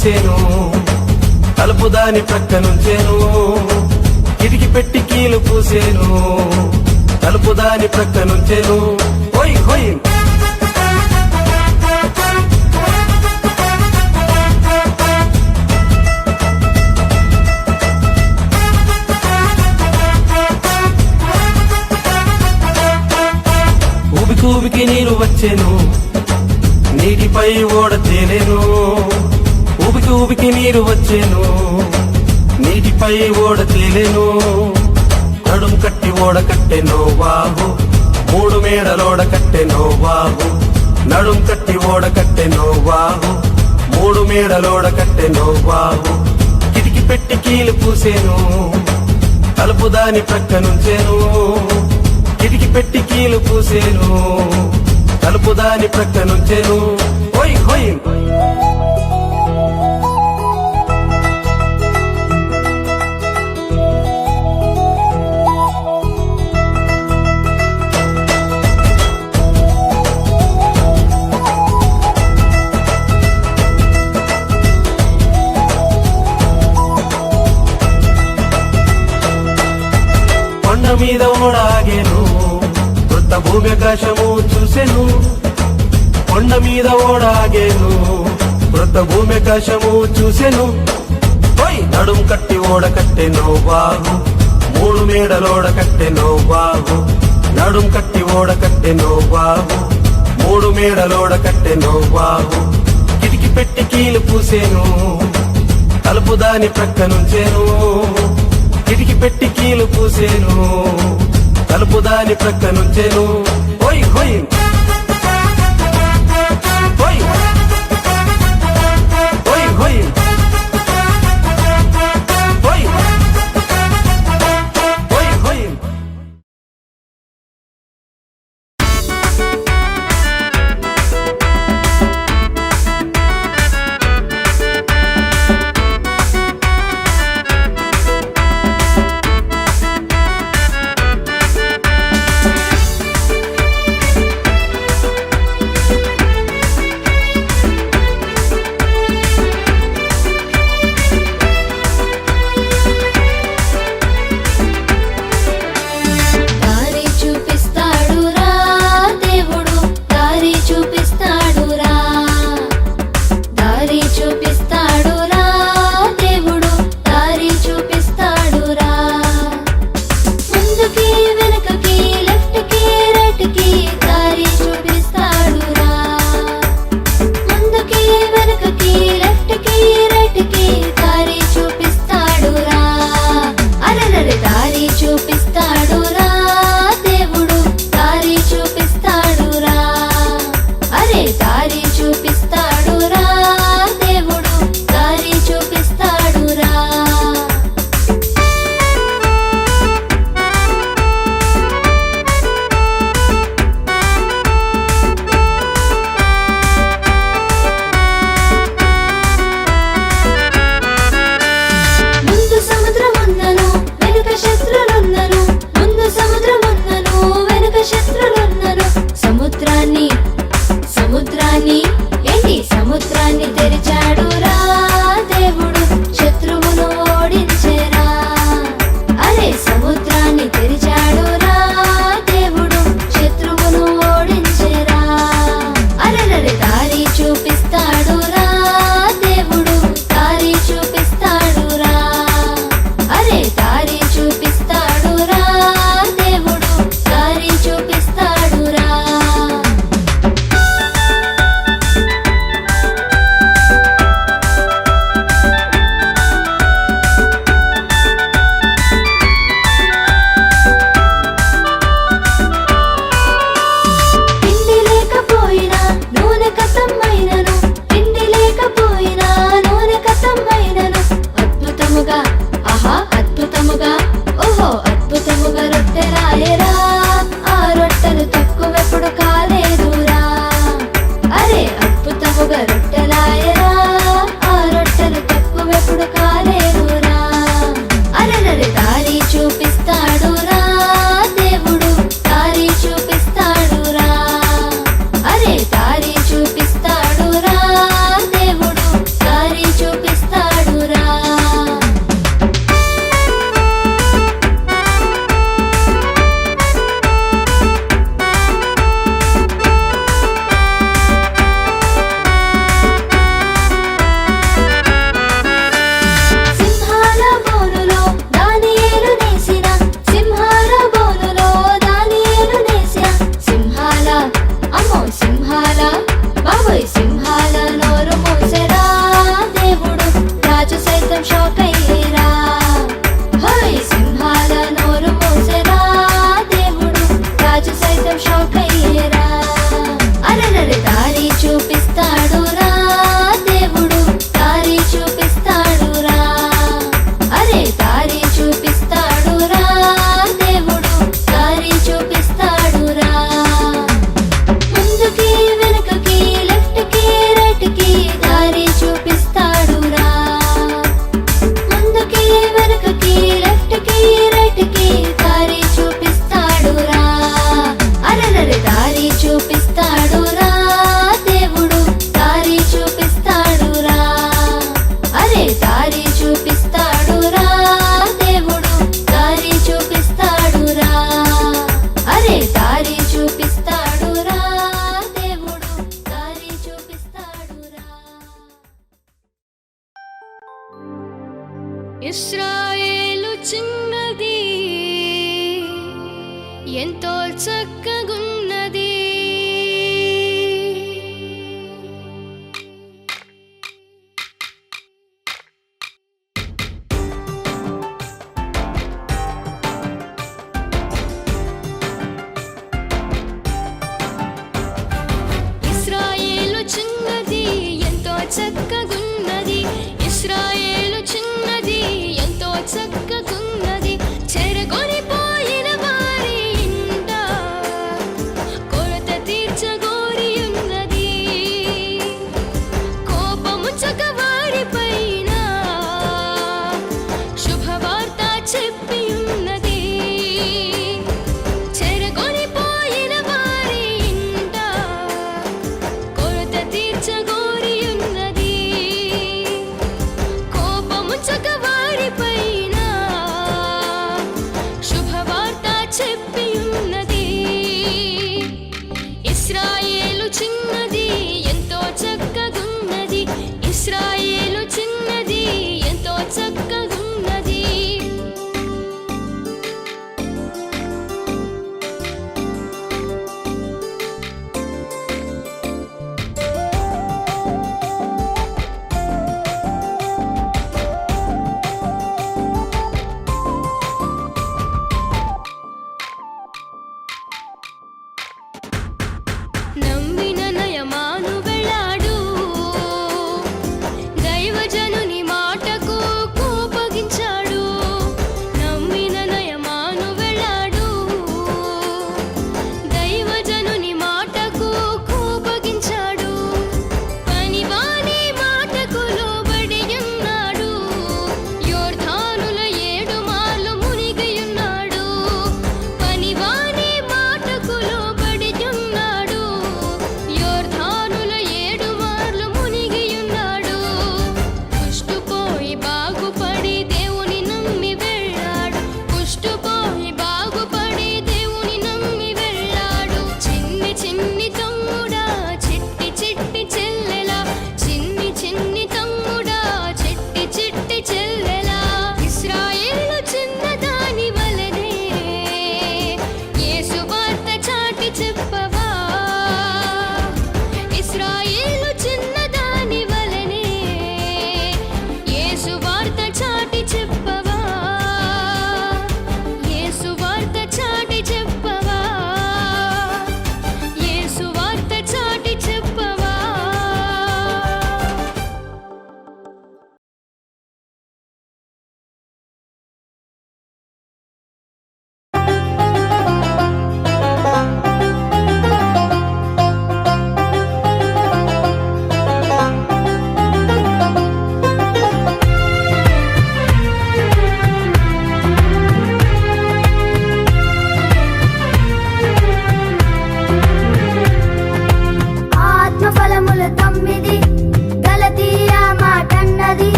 చూసేను. తలుపు దాని ప్రక్క నుంచేను. కిటికి పెట్టి కీలు పూసేను. తలుపు దాని ప్రక్క నుంచేను. హోయ్ హొయ్ ఊబికి నీరు వచ్చేను. వచ్చెను నీటిపై ఓడ తేలేను నడుం కట్టి ఓడ కట్టెనో బాబు మూడు మేడలోడ కట్టెనో వాహు నడుం కట్టి ఓడ కట్టెనో బాబు మూడు మేడలోడ కట్టెనో వాహు కిటికి పెట్టి కీలు పూసేను తలుపు దాని ప్రక్క నుంచేను. కిటికి పెట్టి కీలు పూసేను తలుపు దాని నుంచేను. హోయ్ హొయ్ హొయ్ కొండ మీద ఓడాగెను. వృత్త భూమి ఆకాశము చూసెను. కొండ మీద ఓడాగెను. వృత్త భూమి ఆకాశము చూసెను. నడుం కట్టి ఓడ కట్టెనో బాగు. మూడు మేడలోడ కట్టెనో బాగు. నడుం కట్టి ఓడ కట్టెనో బాగు. మూడు మేడలోడ కట్టెనో బాగు. కిటికి పెట్టి కీలు పూసేను. తలుపు దాని ప్రక్క నుంచేను కిటికి పెట్టి కీలు పూసేను. తలుపు దాని ప్రక్క నుంచేను. పోయి హోయ్ హోయ్ హోయ్ హోయ్ హోయ్ It's a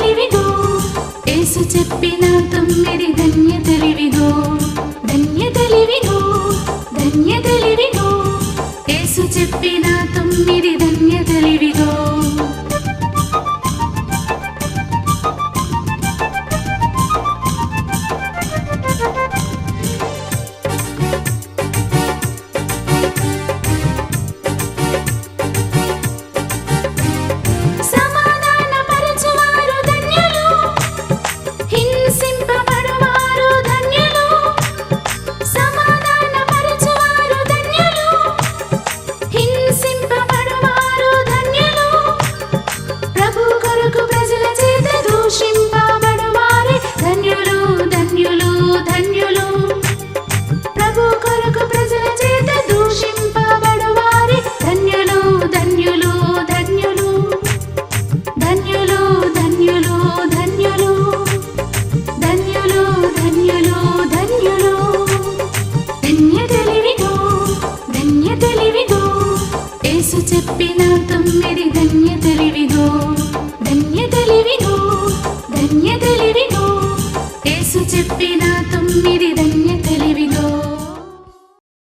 ధన్యతలివిదో యేసు చెప్పిన తొమ్మిది ధన్యతలివిదో ధన్యతలివిదో ధన్యతలివిదో యేసు చెప్పిన తొమ్మిది ధన్యతలివి